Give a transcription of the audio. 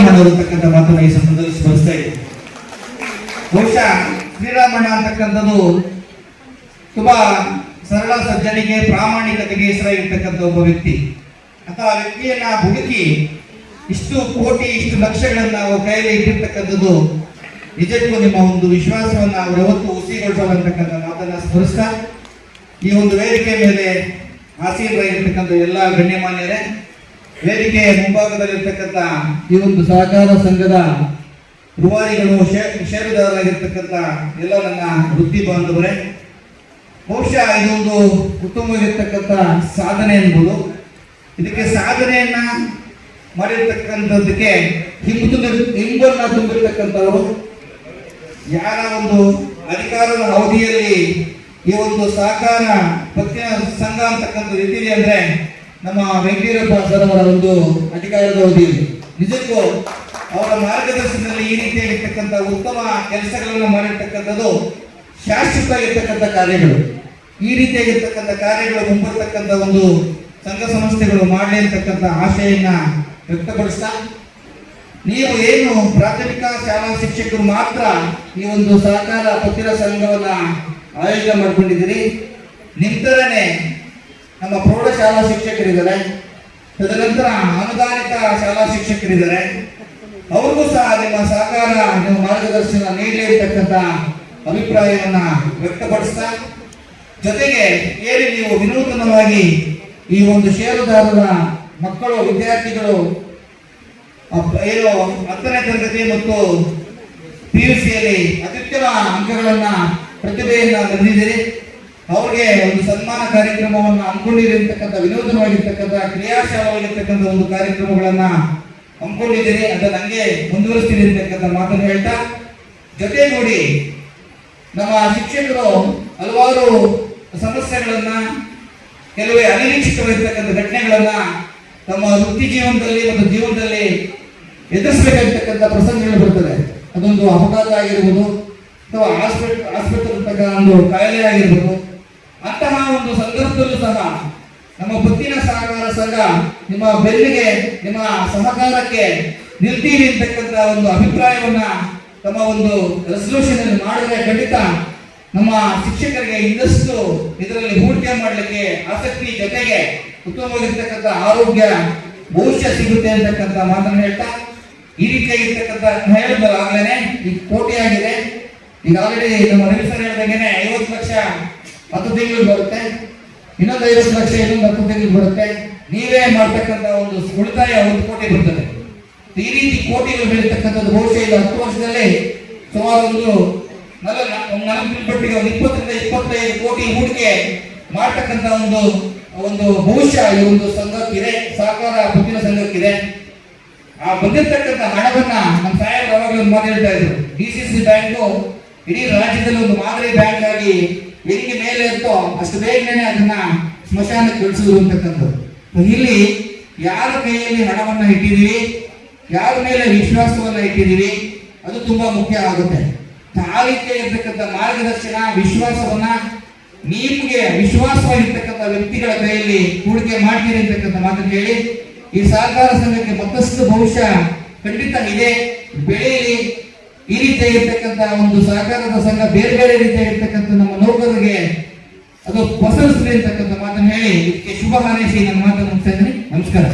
ಶ್ರೀರಾಮಣ್ಣ ಅಂತಕ್ಕಂಥ ಮಾತನ್ನ ಈ ಸಂದರ್ಭದಲ್ಲಿ ಸ್ಮರಿಸ್ತಾ ಇದೆ ಬಹುಶಃ ಶ್ರೀರಾಮಣ್ಣ ಅಂತಕ್ಕಂಥದ್ದು ತುಂಬಾ ಸರಳ ಸಜ್ಜನಿಗೆ ಪ್ರಾಮಾಣಿಕತೆಗೆ ಹೆಸರಾಗಿರ್ತಕ್ಕಂಥ ಒಬ್ಬ ವ್ಯಕ್ತಿ. ಅಂತ ಆ ವ್ಯಕ್ತಿಯನ್ನ ಹುಡುಕಿ ಇಷ್ಟು ಕೋಟಿ, ಇಷ್ಟು ಲಕ್ಷಗಳನ್ನ ನಾವು ಕೈಯಲ್ಲಿ ಇಟ್ಟಿರ್ತಕ್ಕಂಥದ್ದು ನಿಜಕ್ಕೂ ನಿಮ್ಮ ಒಂದು ವಿಶ್ವಾಸವನ್ನ ಅವರು ಯಾವತ್ತು ಹುಸಿಗೊಳಿಸಬಂತಕ್ಕಂಥ ಮಾತನ್ನ ಸ್ಮರಿಸ್ತಾ, ಈ ಒಂದು ವೇದಿಕೆ ಮೇಲೆ ಆಸೀನರಾಗಿರ್ತಕ್ಕಂಥ ಎಲ್ಲ ಗಣ್ಯಮಾನ್ಯರೇ ವೇದಿಕೆಯ ಮುಂಭಾಗದಲ್ಲಿರ್ತಕ್ಕಂಥ ಈ ಒಂದು ಸಹಕಾರ ಸಂಘದ ರುವಾರಿಗಳು ಷೇರುದಾರರಾಗಿರ್ತಕ್ಕಂಥ ಎಲ್ಲ ನನ್ನ ವೃತ್ತಿ ಬಾಂಧವರೇ, ಬಹುಶಃ ಇದೊಂದು ಉತ್ತಮವಾಗಿರ್ತಕ್ಕಂಥ ಸಾಧನೆ ಎಂಬುದು ಇದಕ್ಕೆ ಸಾಧನೆಯನ್ನ ಮಾಡಿರ್ತಕ್ಕಂಥದ್ದಕ್ಕೆ ಹಿಂಬು ಹಿಂಬನ್ನ ತುಂಬಿರ್ತಕ್ಕಂಥವರು. ಯಾರ ಒಂದು ಅಧಿಕಾರದ ಅವಧಿಯಲ್ಲಿ ಈ ಒಂದು ಸಹಕಾರ ಪತ್ತಿನ ಸಂಘ ಅಂತಕ್ಕಂಥ ರೀತಿಯಲ್ಲಿ ಅಂದ್ರೆ ನಮ್ಮ ವೆಂಕಟೇರಪ್ಪ ಸರ್ ಅವರ ಒಂದು ಅಧಿಕಾರದ ಅವಧಿಯಲ್ಲಿ ನಿಜಕ್ಕೂ ಅವರ ಮಾರ್ಗದರ್ಶನದಲ್ಲಿ ಈ ರೀತಿಯಾಗಿರ್ತಕ್ಕಂಥ ಉತ್ತಮ ಕೆಲಸಗಳನ್ನು ಮಾಡಿರ್ತಕ್ಕಂಥದ್ದು ಶಾಶ್ವತವಾಗಿರ್ತಕ್ಕಂಥ ಕಾರ್ಯಗಳು. ಈ ರೀತಿಯಾಗಿರ್ತಕ್ಕಂಥ ಕಾರ್ಯಗಳು ಮುಂಬರ್ತಕ್ಕಂಥ ಒಂದು ಸಂಘ ಸಂಸ್ಥೆಗಳು ಮಾಡಲಿ ಅಂತಕ್ಕಂಥ ಆಶಯನ್ನ ವ್ಯಕ್ತಪಡಿಸ್ತಾ, ನೀವು ಏನು ಪ್ರಾಥಮಿಕ ಶಾಲಾ ಶಿಕ್ಷಕರು ಮಾತ್ರ ಈ ಒಂದು ಸಹಕಾರ ಪತ್ತಿರ ಸಂಘವನ್ನ ಆಯೋಜನೆ ಮಾಡ್ಕೊಂಡಿದ್ದೀರಿ ನಿಂತರನೇ ನಮ್ಮ ಪ್ರೌಢಶಾಲಾ ಶಿಕ್ಷಕರಿದ್ದಾರೆ. ತದನಂತರ ಅನುದಾನಿತ ಶಾಲಾ ಶಿಕ್ಷಕರಿದ್ದಾರೆ. ಅವ್ರಿಗೂ ಸಹ ನಿಮ್ಮ ಸಹಕಾರ, ನಿಮ್ಮ ಮಾರ್ಗದರ್ಶನ ನೀಡಲಿ ಅಂತಕ್ಕಂಥ ಅಭಿಪ್ರಾಯವನ್ನ ವ್ಯಕ್ತಪಡಿಸ್ತಾ, ಜೊತೆಗೆ ಏನು ನೀವು ವಿನೂತನವಾಗಿ ಈ ಒಂದು ಷೇರುದಾರರ ಮಕ್ಕಳು, ವಿದ್ಯಾರ್ಥಿಗಳು ಏನು ಹತ್ತನೇ ತರಗತಿ ಮತ್ತು ಪಿ ಯು ಸಿಯಲ್ಲಿ ಅತ್ಯುತ್ತಮ ಅಂಕಗಳನ್ನ ಪ್ರತಿಭೆಯನ್ನ ಬಂದಿದ್ದೀರಿ ಅವ್ರಿಗೆ ಒಂದು ಸನ್ಮಾನ ಕಾರ್ಯಕ್ರಮವನ್ನು ಹಮ್ಮಿಕೊಂಡಿರತಕ್ಕಂಥ ವಿನೂತನವಾಗಿರ್ತಕ್ಕಂಥ ಕ್ರಿಯಾಶಾಲವಾಗಿರ್ತಕ್ಕಂಥ ಒಂದು ಕಾರ್ಯಕ್ರಮಗಳನ್ನ ಹಮ್ಮಿಕೊಂಡಿದ್ದೀರಿ. ಅಂತ ನನಗೆ ಮುಂದುವರಿಸ್ತೀನಿ ಅಂತಕ್ಕಂಥ ಮಾತನ್ನು ಹೇಳ್ತಾ ನೋಡಿ ನಮ್ಮ ಶಿಕ್ಷಕರು ಹಲವಾರು ಸಮಸ್ಯೆಗಳನ್ನ, ಕೆಲವೇ ಅನಿರೀಕ್ಷಿತವಾಗಿರ್ತಕ್ಕಂಥ ಘಟನೆಗಳನ್ನ ತಮ್ಮ ವೃತ್ತಿ ಜೀವನದಲ್ಲಿ ಮತ್ತು ಜೀವನದಲ್ಲಿ ಎದುರಿಸಬೇಕಾಗಿರ್ತಕ್ಕಂಥ ಪ್ರಸಂಗಗಳು ಬರ್ತದೆ ಅದೊಂದು ಅಪಘಾತ ಆಗಿರ್ಬೋದು, ಅಥವಾ ಆಸ್ಪತ್ರೆ ಆಸ್ಪತ್ರೆ ಒಂದು ಕಾಯಿಲೆ ಆಗಿರ್ಬೋದು ಅಂತಹ ಒಂದು ಸಂದರ್ಭದಲ್ಲೂ ಸಹ ನಮ್ಮ ಪುತ್ತಿನ ಸಹಕಾರ ಸಂಘ ನಿಮ್ಮ ಬೆಲ್ಲಿಗೆ ನಿಮ್ಮ ಸಹಕಾರಕ್ಕೆ ನಿಲ್ತೀರಿ ಅಂತಕ್ಕಂಥ ಒಂದು ಅಭಿಪ್ರಾಯವನ್ನ ತಮ್ಮ ಒಂದು ರೆಸಲ್ಯೂಷನ್ ಮಾಡಿದ್ರೆ ಖಂಡಿತ ನಮ್ಮ ಶಿಕ್ಷಕರಿಗೆ ಇನ್ನಷ್ಟು ಇದರಲ್ಲಿ ಹೂಡಿಕೆ ಮಾಡಲಿಕ್ಕೆ ಆಸಕ್ತಿ ಜೊತೆಗೆ ಉತ್ತಮವಾಗಿರ್ತಕ್ಕಂಥ ಆರೋಗ್ಯ ಭವಿಷ್ಯ ಸಿಗುತ್ತೆ ಅಂತಕ್ಕಂಥ ಮಾತನ್ನು ಹೇಳ್ತಾ, ಈ ರೀತಿಯಾಗಿರ್ತಕ್ಕಂಥ ಹೇಳಿದ್ರಲ್ಲ ಆಗ್ಲೇನೆ ಈಗ ಕೋಟಿ ಆಗಿದೆ ಈಗ ಆಲ್ರೆಡಿ ನಮ್ಮ ರವಿ ಸರ್ ಐವತ್ತು ಲಕ್ಷ ಹತ್ತು ತಿಂಗಳು ಬರುತ್ತೆ. ಇನ್ನೊಂದು ಐವತ್ತು ಲಕ್ಷ, ಇನ್ನೊಂದು ಹತ್ತು ತಿಂಗಳು ಬರುತ್ತೆ. ನೀವೇ ಮಾಡ್ತಕ್ಕಂಥ ಒಂದು ಉಳಿತಾಯ ಒಂದು ಕೋಟಿ ಬರ್ತದೆ. ಈ ರೀತಿ ಕೋಟಿಗಳು ಬೆಳೀತಕ್ಕಂಥದ್ದು ಬಹುಶಃ ಇದು ಹತ್ತು ವರ್ಷದಲ್ಲಿ ಸುಮಾರು ಒಂದು ನಲ ಒಂದು ನಾಲ್ಕು ಪಟ್ಟಿಗೆ ಒಂದು ಇಪ್ಪತ್ತರಿಂದ ಇಪ್ಪತ್ತೈದು ಕೋಟಿ ಹೂಡಿಕೆ ಮಾಡ್ತಕ್ಕಂಥ ಒಂದು ಒಂದು ಭವಿಷ್ಯ ಈ ಒಂದು ಸಂಘಕ್ಕಿದೆ. ಸಹಕಾರ ಸಂಘಕ್ಕೆ ಸಂಘಕ್ಕಿದೆ. ಆ ಬಂದಿರ್ತಕ್ಕಂಥ ಹಣವನ್ನ ನಮ್ಮ ಸಾಹೇಬ್ ಯಾವಾಗಲೂ ಮಾತಾಡ್ತಾ ಇದ್ರು. ಡಿ ಸಿ ಸಿ ಬ್ಯಾಂಕು ಇಡೀ ರಾಜ್ಯದಲ್ಲಿ ಒಂದು ಮಾದರಿ ಬ್ಯಾಂಕ್ ಆಗಿ ಹೆಂಗೆ ಮೇಲೆ ಇತ್ತು ಅಷ್ಟು ಬೇಗನೆ ಅದನ್ನ ಸ್ಮಶಾನಕ್ಕೆ ಕಳಿಸಿದ್ರು ಅಂತಕ್ಕಂಥದ್ದು ಇಲ್ಲಿ ಯಾರ ಕೈಯಲ್ಲಿ ಹಣವನ್ನ ಇಟ್ಟಿದ್ದೀವಿ ಯಾರ ಮೇಲೆ ವಿಶ್ವಾಸವನ್ನ ಇಟ್ಟಿದ್ದೀವಿ ಅದು ತುಂಬಾ ಮುಖ್ಯ ಆಗುತ್ತೆ. ಆ ಇರ್ತಕ್ಕಂಥ ಮಾರ್ಗದರ್ಶನ, ವಿಶ್ವಾಸವನ್ನ ನಿಮ್ಗೆ ವಿಶ್ವಾಸವಾಗಿರ್ತಕ್ಕಂಥ ವ್ಯಕ್ತಿಗಳ ಕೈಯಲ್ಲಿ ಹೂಡಿಕೆ ಮಾಡ್ತೀರಿ ಅಂತಕ್ಕಂಥ ಮಾತನ್ನು ಹೇಳಿ ಈ ಸಹಕಾರ ಸಂಘಕ್ಕೆ ಮತ್ತಷ್ಟು ಭವಿಷ್ಯ ಖಂಡಿತ ಇದೆ. ಬೆಳೆಯಲಿ ಈ ರೀತಿಯಾಗಿರ್ತಕ್ಕಂಥ ಒಂದು ಸಹಕಾರದ ಸಂಘ ಬೇರೆ ಬೇರೆ ರೀತಿಯಾಗಿರ್ತಕ್ಕಂಥ ನಮ್ಮ ನೌಕರರಿಗೆ ಅದು ಹೊಸಲಿಸಲಿ ಅಂತಕ್ಕಂಥ ಮಾತನ್ನು ಹೇಳಿ. ಇದಕ್ಕೆ ಶುಭ ಹಾರೈಸಿ ನನ್ನ ಮಾತನ್ನು ಮುಗಿಸ್ತಾ ನಮಸ್ಕಾರ.